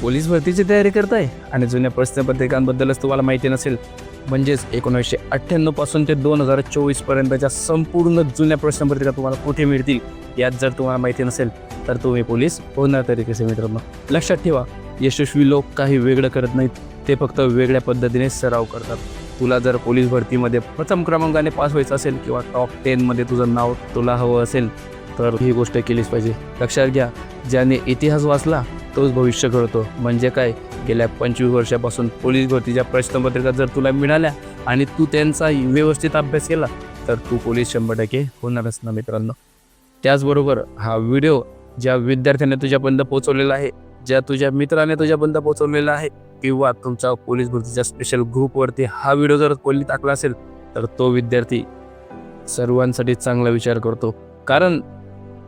Police भरतीची तयारी करताय? आणि जुन्या प्रश्नपत्रिकांबद्दलच तुम्हाला माहिती नसेल म्हणजेच एकोणीसशे अठ्ठ्याण्णवपासून ते दोन हजार चोवीस पर्यंतच्या संपूर्ण जुन्या प्रश्नपत्रिका तुम्हाला कुठे मिळतील यात जर तुम्हाला माहिती नसेल तर तुम्ही पोलीस होणार तरी कसे मित्रांनो? लक्षात ठेवा यशस्वी लोक काही वेगळं करत नाहीत ते फक्त वेगळ्या पद्धतीने सराव करतात. तुला जर पोलीस भरतीमध्ये प्रथम क्रमांकाने पास व्हायचं असेल किंवा टॉप टेनमध्ये तुझं नाव तुला हवं असेल तर ही गोष्ट केलीच पाहिजे. लक्षात घ्या ज्याने इतिहास वाचला तोच भविष्य करतो म्हणजे काय? गेल्या पंचवीस वर्षापासून पोलीस भरतीच्या प्रश्नपत्रिका जर तुला मिळाल्या आणि तू त्यांचा व्यवस्थित अभ्यास केला तर तू पोलीस शंभर टक्के होणारच ना मित्रांनो. त्याचबरोबर हा व्हिडिओ ज्या विद्यार्थ्याने तुझ्यापर्यंत पोहोचवलेला आहे ज्या तुझ्या मित्राने तुझ्यापर्यंत पोहोचवलेला आहे किंवा तुमच्या पोलीस भरतीच्या स्पेशल ग्रुपवरती हा व्हिडिओ जर कोणी टाकला असेल तर तो विद्यार्थी सर्वांसाठी चांगला विचार करतो. कारण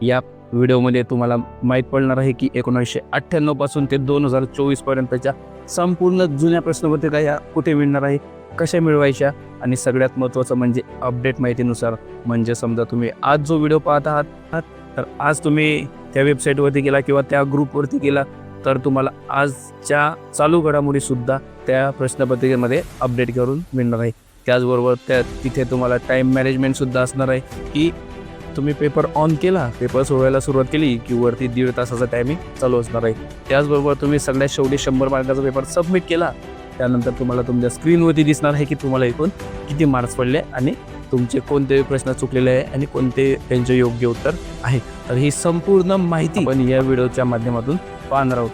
या व्हिडिओमध्ये तुम्हाला माहीत पडणार आहे की एकोणीसशे अठ्ठ्याण्णवपासून ते दोन हजार चोवीस पर्यंतच्या संपूर्ण जुन्या प्रश्नपत्रिका या कुठे मिळणार आहे कशा मिळवायच्या आणि सगळ्यात महत्त्वाचं म्हणजे अपडेट माहितीनुसार म्हणजे समजा तुम्ही आज जो व्हिडिओ पाहत आहात तर आज तुम्ही त्या वेबसाईटवरती गेला किंवा त्या ग्रुपवरती गेला तर तुम्हाला आजच्या चालू घडामोडीसुद्धा त्या प्रश्नपत्रिकेमध्ये अपडेट करून मिळणार आहे. त्याचबरोबर त्या तिथे तुम्हाला टाईम मॅनेजमेंटसुद्धा असणार आहे की तुम्ही पेपर ऑन केला पेपर सोडवायला सुरुवात केली की वरती दीड तासाचा टायमिंग चालू असणार आहे. त्याचबरोबर तुम्ही सगळ्यात शेवटी शंभर मार्काचा पेपर सबमिट केला त्यानंतर तुम्हाला तुमच्या स्क्रीनवरती दिसणार आहे की तुम्हाला एकूण किती मार्क्स पडले आणि तुमचे कोणते प्रश्न चुकलेले आहे आणि कोणते त्यांचे योग्य उत्तर आहे. तर ही संपूर्ण माहिती आपण या व्हिडिओच्या माध्यमातून पाहणार आहोत.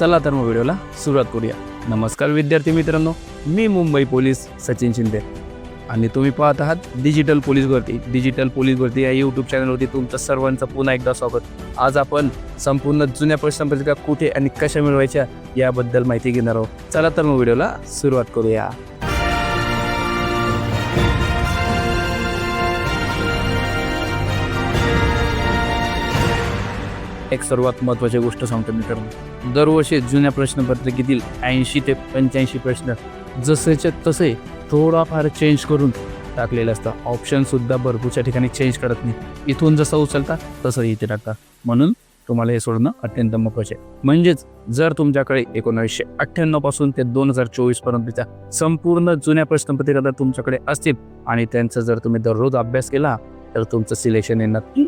चला तर मग व्हिडिओला सुरुवात करूया. नमस्कार विद्यार्थी मित्रांनो मी मुंबई पोलीस सचिन शिंदे. आणि तुम्ही पाहत आहात डिजिटल पोलीस भरती डिजिटल पोलीस भरती या यूट्यूब चॅनलवरती तुमचं सर्वांचं पुन्हा एकदा स्वागत. आज आपण संपूर्ण जुन्या प्रश्नपत्रिका कुठे आणि कशा मिळवायच्या याबद्दल माहिती घेणार आहोत. चला तर मग व्हिडिओला सुरुवात करूया. एक सर्वात महत्त्वाची गोष्ट सांगतो मित्रांनो. दरवर्षी जुन्या प्रश्नपत्रिकेतील ऐंशी ते पंच्याऐंशी प्रश्न जसेच्या तसे थोडाफार चेंज करून टाकलेलं असतं. ऑप्शनसुद्धा भरपूरच्या ठिकाणी चेंज करत नाही. इथून जसं उचलता तसं इथे टाकता. म्हणून तुम्हाला हे सोडणं अत्यंत महत्त्वाचे आहे. म्हणजेच जर तुमच्याकडे एकोणीसशे अठ्ठ्याण्णवपासून ते दोन हजार चोवीस पर्यंतच्या संपूर्ण जुन्या प्रश्नपत्रिका जर तुमच्याकडे असतील आणि त्यांचा जर तुम्ही दररोज अभ्यास केला तर तुमचं सिलेक्शन हे नक्की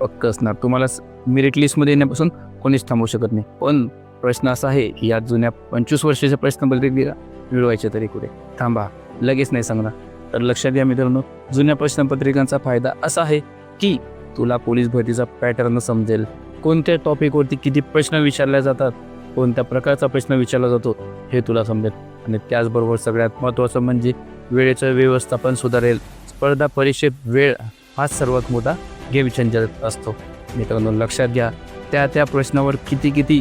पक्क असणार. तुम्हाला मेरिट लिस्टमध्ये येण्यापासून कोणीच थांबवू शकत नाही. पण प्रश्न असा आहे की या जुन्या पंचवीस वर्षाच्या प्रश्नपत्रिका मिळवायचे तरी कुठे? थांबा. लगेच नाही सांगणार. तर लक्षात घ्या मित्रांनो जुन्या प्रश्नपत्रिकांचा फायदा असा आहे की तुला पोलीस भरतीचा पॅटर्न समजेल. कोणत्या टॉपिकवरती किती प्रश्न विचारले जातात कोणत्या प्रकारचा प्रश्न विचारला जातो हे तुला समजेल. आणि त्याचबरोबर सगळ्यात महत्त्वाचं म्हणजे वेळेचं व्यवस्थापन सुधारेल. स्पर्धा परीक्षेत वेळ हाच सर्वात मोठा गेम चेंजर असतो. मित्रांनो लक्षात घ्या त्या त्या प्रश्नावर किती किती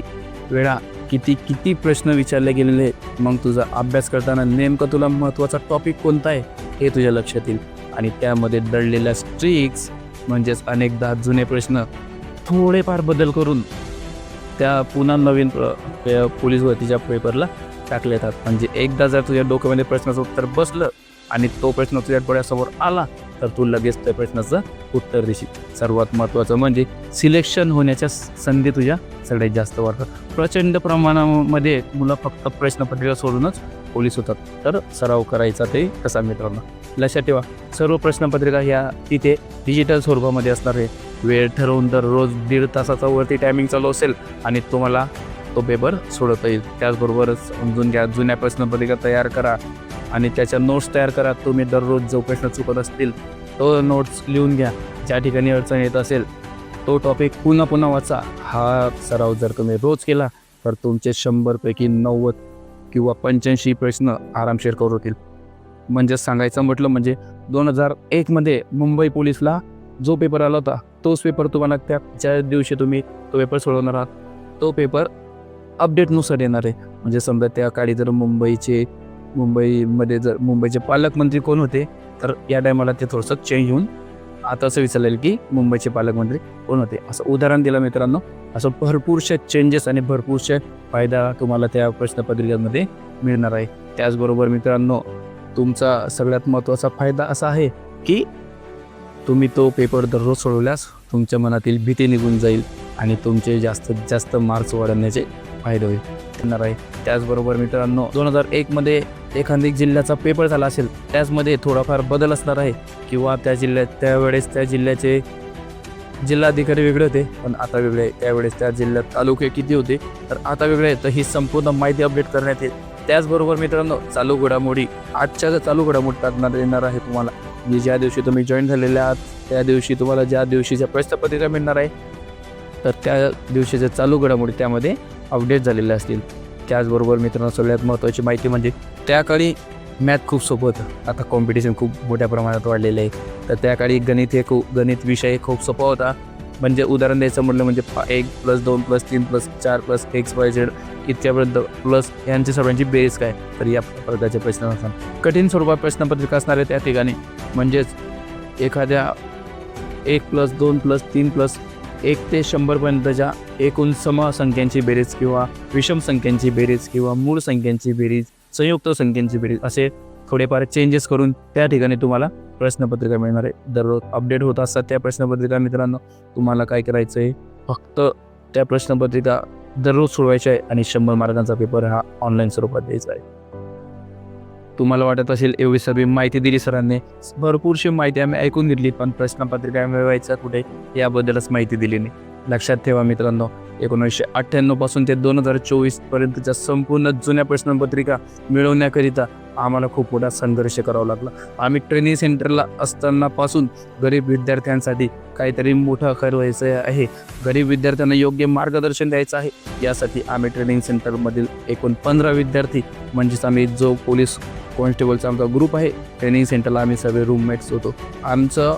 वेळा किती किती प्रश्न विचारले गेलेले आहेत मग तुझा अभ्यास करताना नेमकं तुला महत्त्वाचा टॉपिक कोणता आहे हे तुझ्या लक्षात येईल. आणि त्यामध्ये दडलेल्या स्ट्रिक्स म्हणजेच अनेकदा जुने प्रश्न थोडेफार बदल करून त्या पुन्हा नवीन पोलीस भरतीच्या पेपरला टाकले जातात. म्हणजे एकदा जर तुझ्या डोक्यामध्ये प्रश्नाचं उत्तर बसलं आणि तो प्रश्न तुझ्या डोळ्यासमोर आला तर तू लगेच त्या प्रश्नाचं उत्तर देशील. सर्वात महत्त्वाचं म्हणजे सिलेक्शन होण्याच्या संधी तुझ्या सगळ्यात जास्त वाढतात. प्रचंड प्रमाणामध्ये मुलं फक्त प्रश्नपत्रिका सोडूनच पोलीस होतात. तर सराव करायचा ते कसा मित्रांनो? लक्षात ठेवा सर्व प्रश्नपत्रिका ह्या तिथे डिजिटल स्वरूपामध्ये असणार आहे वेळ ठरवून दर रोज दीड तासाचा वरती टायमिंग चालू असेल आणि तुम्हाला तो पेपर सोडवता येईल. त्याचबरोबरच समजून घ्या जुन्या प्रश्नपत्रिका तयार करा. आणि त्याच्या नोट्स तयार करा. तुम्ही दररोज जो प्रश्न चुकत असतील तो नोट्स लिहून घ्या. ज्या ठिकाणी अडचण येत असेल तो टॉपिक पुन्हा पुन्हा वाचा. हा सराव जर तुम्ही रोज केला तर तुमचे शंभरपैकी नव्वद किंवा पंच्याऐंशी प्रश्न आरामशीर करू होतील. म्हणजे सांगायचं म्हटलं म्हणजे दोन हजार एकमध्ये मुंबई पोलीसला जो पेपर आला होता तोच पेपर तुम्हाला त्या ज्या दिवशी तुम्ही तो पेपर सोडवणार आहात तो पेपर अपडेटनुसार येणार आहे. म्हणजे समजा त्या काळी जर मुंबईचे मुंबईमध्ये जर मुंबईचे पालकमंत्री कोण होते तर या टायमाला ते थोडंसं चेंज होऊन आता असं विचारलेलं की मुंबईचे पालकमंत्री कोण होते. असं उदाहरण दिलं मित्रांनो. असं भरपूरशा चेंजेस आणि भरपूरशा फायदा तुम्हाला त्या प्रश्नपत्रिकांमध्ये मिळणार आहे. त्याचबरोबर मित्रांनो तुमचा सगळ्यात महत्त्वाचा फायदा असा आहे की तुम्ही तो पेपर दररोज सोडवल्यास तुमच्या मनातील भीती निघून जाईल आणि तुमचे जास्तीत जास्त मार्क्स वाढवण्याचे फायदे होईल. येणार आहे. त्याचबरोबर मित्रांनो दोन हजार एकमध्ये एखादी जिल्ह्याचा पेपर झाला असेल त्याचमध्ये थोडाफार बदल असणार आहे. किंवा त्या जिल्ह्यात त्यावेळेस त्या जिल्ह्याचे जिल्हाधिकारी वेगळे होते पण आता वेगळे आहे. त्यावेळेस त्या जिल्ह्यात तालुके किती होते तर आता वेगळे आहे तर ही संपूर्ण माहिती अपडेट करण्यात येईल. त्याचबरोबर मित्रांनो चालू घडामोडी. आजच्या चालू घडामोडी टाकण्यात येणार आहे तुम्हाला. म्हणजे ज्या दिवशी तुम्ही जॉईन झालेले आहात त्या दिवशी तुम्हाला ज्या दिवशीच्या प्रश्नपत्रिका मिळणार आहे तर त्या दिवशीच्या चालू घडामोडी त्यामध्ये अपडेट झालेल्या असतील. त्याचबरोबर मित्रांनो सगळ्यात महत्त्वाची माहिती म्हणजे त्या काळी मॅथ खूप सोपं होतं. आता कॉम्पिटिशन खूप मोठ्या प्रमाणात वाढलेलं आहे. तर त्या काळी गणित हे खूप गणित विषय खूप सोपा होता. म्हणजे उदाहरण द्यायचं म्हटलं म्हणजे एक प्लस दोन प्लस तीन प्लस चार प्लस एक्स वाय झेड इतक्यापर्यंत प्लस यांची सर्वांची बेरीज काय? तर या प्रकारचे प्रश्न असतात. कठीण स्वरूपात प्रश्नपत्रिका असणार आहे त्या ठिकाणी म्हणजेच एखाद्या एक प्लस दोन प्लस तीन प्लस एक ते शंभरपर्यंतच्या एकूण सम संख्यांची बेरीज किंवा विषम संख्यांची बेरीज किंवा मूळ संख्यांची बेरीज संयुक्त संख्यांची बेरीज असे थोडेफार चेंजेस करून त्या ठिकाणी तुम्हाला प्रश्नपत्रिका मिळणार आहे. दररोज अपडेट होत असतात त्या प्रश्नपत्रिका. मित्रांनो तुम्हाला काय करायचं आहे? फक्त त्या प्रश्नपत्रिका दररोज सोडवायच्या आहे आणि शंभर मार्कांचा पेपर हा ऑनलाईन स्वरूपात द्यायचा आहे. तुम्हाला वाटत असेल एवढी सगळी माहिती दिली सरांनी. भरपूरशी माहिती आम्ही ऐकून घेतली पण प्रश्नपत्रिका मिळवायचा कुठे याबद्दलच माहिती दिली नाही. लक्षात ठेवा मित्रांनो एकोणीसशे अठ्ठ्याण्णवपासून ते दोन हजार चोवीस पर्यंतच्या संपूर्ण जुन्या प्रश्नपत्रिका मिळवण्याकरिता आम्हाला खूप मोठा संघर्ष करावा लागला. आम्ही ट्रेनिंग सेंटरला असताना पासून गरीब विद्यार्थ्यांसाठी काहीतरी मोठं व्हायचं आहे. गरीब विद्यार्थ्यांना योग्य मार्गदर्शन द्यायचं आहे. यासाठी आम्ही ट्रेनिंग सेंटरमधील एकूण पंधरा विद्यार्थी म्हणजेच आम्ही जो पोलीस कॉन्स्टेबलचा आमचा ग्रुप आहे ट्रेनिंग सेंटरला आम्ही सगळे रूममेट्स होतो. आमचं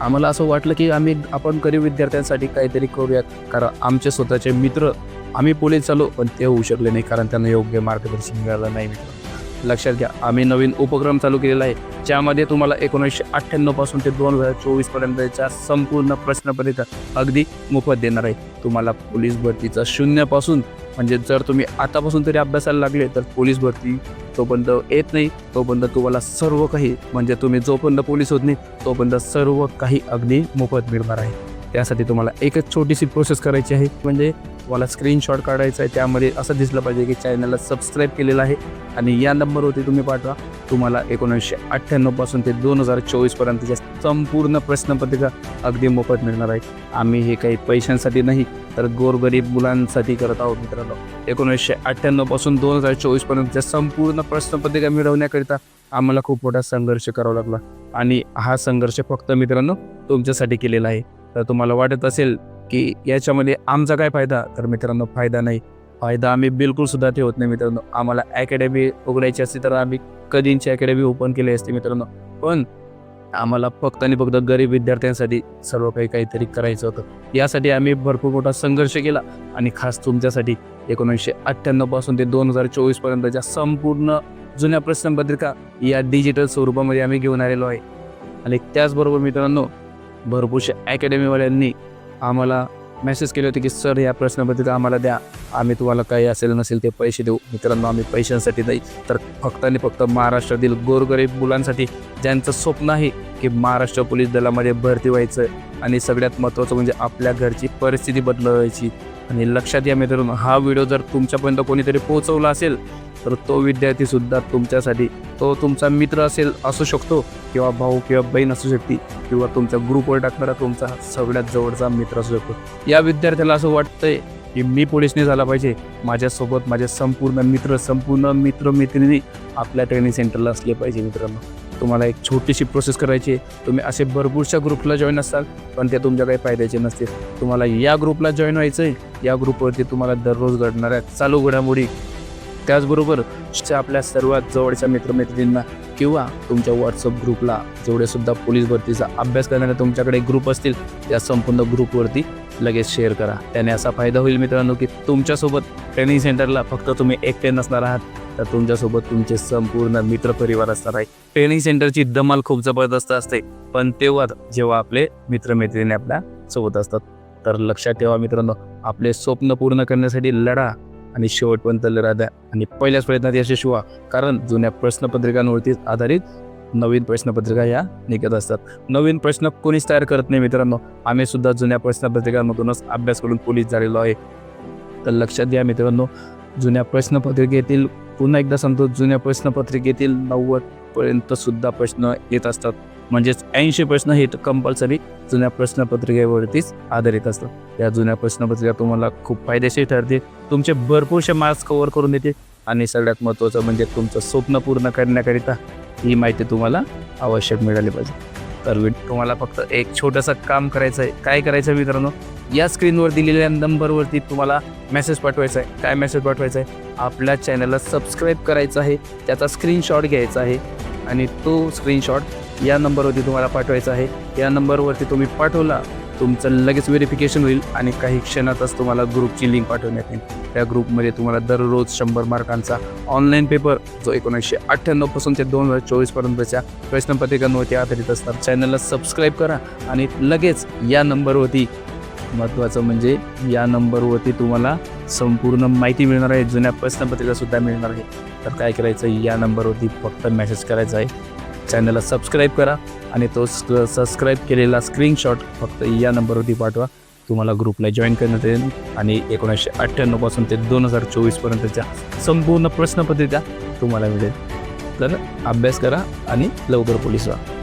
आम्हाला असं वाटलं की आम्ही आपण गरीब विद्यार्थ्यांसाठी काहीतरी करूयात कारण आमचे स्वतःचे मित्र आम्ही पोलीस चालू पण ते होऊ शकले नाही कारण त्यांना योग्य मार्गदर्शन मिळालं नाही मित्र लक्षात घ्या. आम्ही नवीन उपक्रम चालू केलेला आहे. ज्यामध्ये तुम्हाला एकोणीसशे अठ्ठ्याण्णवपासून ते दोन हजार चोवीस पर्यंतच्या संपूर्ण प्रश्नपत्रिका अगदी मोफत देणार आहे. तुम्हाला पोलीस भरतीचा शून्यपासून म्हणजे जर तुम्ही आतापासून तरी अभ्यासाला लागले तर पोलीस भरती तोपर्यंत येत नाही. तोपर्यंत तुम्हाला सर्व काही म्हणजे तुम्ही जोपर्यंत पोलीस होत नाही तोपर्यंत सर्व काही अगदी मोफत मिळणार आहे. त्यासाठी तुम्हाला एकच छोटीशी प्रोसेस करायची आहे. म्हणजे तुम्हाला स्क्रीनशॉट काढायचा आहे त्यामध्ये असं दिसलं पाहिजे की चॅनलला सबस्क्राईब केलेलं आहे आणि या नंबरवरती तुम्ही पाठवा. तुम्हाला एकोणीसशे अठ्ठ्याण्णवपासून ते दोन हजार चोवीसपर्यंतच्या संपूर्ण प्रश्नपत्रिका अगदी मोफत मिळणार आहे आम्ही हे काही पैशांसाठी नाही तर गोरगरीब मुलांसाठी करत आहोत मित्रांनो. एकोणीसशे अठ्ठ्याण्णवपासून दोन हजार चोवीसपर्यंतच्या संपूर्ण प्रश्नपत्रिका मिळवण्याकरिता आम्हाला खूप मोठा संघर्ष करावा लागला. आणि हा संघर्ष फक्त मित्रांनो तुमच्यासाठी केलेला आहे. तर तुम्हाला वाटत असेल की याच्यामध्ये आमचा काय फायदा? तर मित्रांनो फायदा नाही. फायदा आम्ही बिलकुल सुद्धा ठेवत नाही मित्रांनो. आम्हाला अकॅडमी उघडायची असते तर आम्ही कधींची अकॅडमी ओपन केली असते मित्रांनो. पण आम्हाला फक्त आणि फक्त गरीब विद्यार्थ्यांसाठी सर्व काही काहीतरी करायचं होतं. यासाठी आम्ही भरपूर मोठा संघर्ष केला आणि खास तुमच्यासाठी एकोणीसशे अठ्ठ्याण्णवपासून ते दोन हजार चोवीसपर्यंतच्या संपूर्ण जुन्या प्रश्नपत्रिका या डिजिटल स्वरूपामध्ये आम्ही घेऊन आलेलो आहे. आणि त्याचबरोबर मित्रांनो भरपूरशा अकॅडमीवाल्यांनी आम्हाला मेसेज केले होते की सर या प्रश्नपत्रिका आम्हाला द्या. आम्ही तुम्हाला काही असेल नसेल ते पैसे देऊ. मित्रांनो आम्ही पैशांसाठी नाही तर फक्त आणि फक्त महाराष्ट्रातील गोरगरीब मुलांसाठी ज्यांचं स्वप्न आहे की महाराष्ट्र पोलीस दलामध्ये भरती व्हायचं आणि सगळ्यात महत्त्वाचं म्हणजे आपल्या घरची परिस्थिती बदलवायची आणि लक्षात या मित्रांनो हा व्हिडिओ जर तुमच्यापर्यंत कोणीतरी पोहोचवला असेल तर तो विद्यार्थीसुद्धा तुमच्यासाठी तो तुमचा मित्र असेल असू शकतो किंवा भाऊ किंवा बहीण असू शकते किंवा तुमच्या ग्रुपवर टाकणारा तुमचा सगळ्यात जवळचा मित्र असू शकतो. या विद्यार्थ्याला असं वाटतंय की मी पोलिसने झाला पाहिजे. माझ्यासोबत माझे संपूर्ण मित्र संपूर्ण मित्र मैत्रिणी आपल्या ट्रेनिंग सेंटरला असले पाहिजे मित्रांनो. तुम्हाला एक छोटीशी प्रोसेस करायची आहे. तुम्ही असे भरपूरशा ग्रुपला जॉईन असाल पण ते तुमच्या काही फायद्याचे नसतील. तुम्हाला या ग्रुपला जॉईन व्हायचं आहे या ग्रुपवरती तुम्हाला दररोज घडणाऱ्या चालू घडामोडी त्याचबरोबर आपल्या सर्वात जवळच्या मित्रमैत्रिणींना किंवा तुमच्या व्हॉट्सअप ग्रुपला जेवढे सुद्धा पोलीस भरतीचा अभ्यास करणारे तुमच्याकडे ग्रुप असतील त्या संपूर्ण ग्रुपवरती लगेच शेअर करा. त्याने असा फायदा होईल मित्रांनो की तुमच्यासोबत ट्रेनिंग सेंटरला फक्त तुम्ही एकटे नसणार आहात तर तुमच्यासोबत तुमचे संपूर्ण मित्रपरिवार असणार आहे. ट्रेनिंग सेंटरची धमाल खूप जबरदस्त असते पण तेव्हा जेव्हा आपले मित्रमैत्रिणी आपल्यासोबत असतात तर लक्षात ठेवा मित्रांनो आपले स्वप्न पूर्ण करण्यासाठी लढा आणि शेवटपर्यंत लढा द्या आणि पहिल्याच प्रयत्नात यशस्वी व्हा कारण जुन्या प्रश्नपत्रिकांवरतीच आधारित नवीन प्रश्नपत्रिका या निघत असतात. नवीन प्रश्न कोणीच तयार करत नाही मित्रांनो. आम्ही सुद्धा जुन्या प्रश्नपत्रिकांमधूनच अभ्यास करून पोलीस झालेलो आहे. तर लक्षात घ्या मित्रांनो जुन्या प्रश्नपत्रिकेतील पुन्हा एकदा सांगतो जुन्या प्रश्नपत्रिकेतील नव्वदपर्यंत सुद्धा प्रश्न येत असतात. म्हणजेच ऐंशी प्रश्न हे कंपल्सरी जुन्या प्रश्नपत्रिकेवरतीच आधारित असतात. या जुन्या प्रश्नपत्रिका तुम्हाला खूप फायदेशीर ठरते तुमचे भरपूरसे मार्क्स कव्हर करून देते आणि सगळ्यात महत्त्वाचं म्हणजे तुमचं स्वप्न पूर्ण करण्याकरिता ही माहिती तुम्हाला आवश्यक मिळाली पाहिजे. तर तुम्हाला फक्त एक छोटंसं काम करायचं आहे काय करायचं आहे मित्रांनो? या स्क्रीनवर दिलेल्या नंबरवरती तुम्हाला मेसेज पाठवायचा आहे. काय मेसेज पाठवायचा आहे? आपल्या चॅनलला सबस्क्राईब करायचं आहे. त्याचा स्क्रीनशॉट घ्यायचा आहे. आणि तो स्क्रीनशॉट या नंबरवरती तुम्हाला पाठवायचं आहे. या नंबरवरती तुम्ही पाठवला तुमचं लगेच व्हेरिफिकेशन होईल आणि काही क्षणातच तुम्हाला ग्रुपची लिंक पाठवण्यात येईल. त्या ग्रुपमध्ये तुम्हाला दररोज शंभर मार्कांचा ऑनलाईन पेपर जो एकोणीसशे अठ्ठ्याण्णवपासून ते दोन हजार चोवीसपर्यंतच्या प्रश्नपत्रिकांवरती आधारित असतात. चॅनलला सबस्क्राईब करा आणि लगेच या नंबरवरती महत्त्वाचं म्हणजे या नंबरवरती तुम्हाला संपूर्ण माहिती मिळणार आहे. जुन्या प्रश्नपत्रिकासुद्धा मिळणार आहे. तर काय करायचं? या नंबरवरती फक्त मेसेज करायचा आहे. चॅनलला सबस्क्राईब करा आणि तो सबस्क्राईब केलेला स्क्रीनशॉट फक्त या नंबरवरती पाठवा. तुम्हाला ग्रुपला जॉईन करण्यात येईल आणि एकोणीसशे अठ्ठ्याण्णवपासून ते दोन हजार चोवीसपर्यंतच्या संपूर्ण प्रश्नपत्रिका तुम्हाला मिळेल. तर अभ्यास करा आणि लवकर पोलीस व्हा.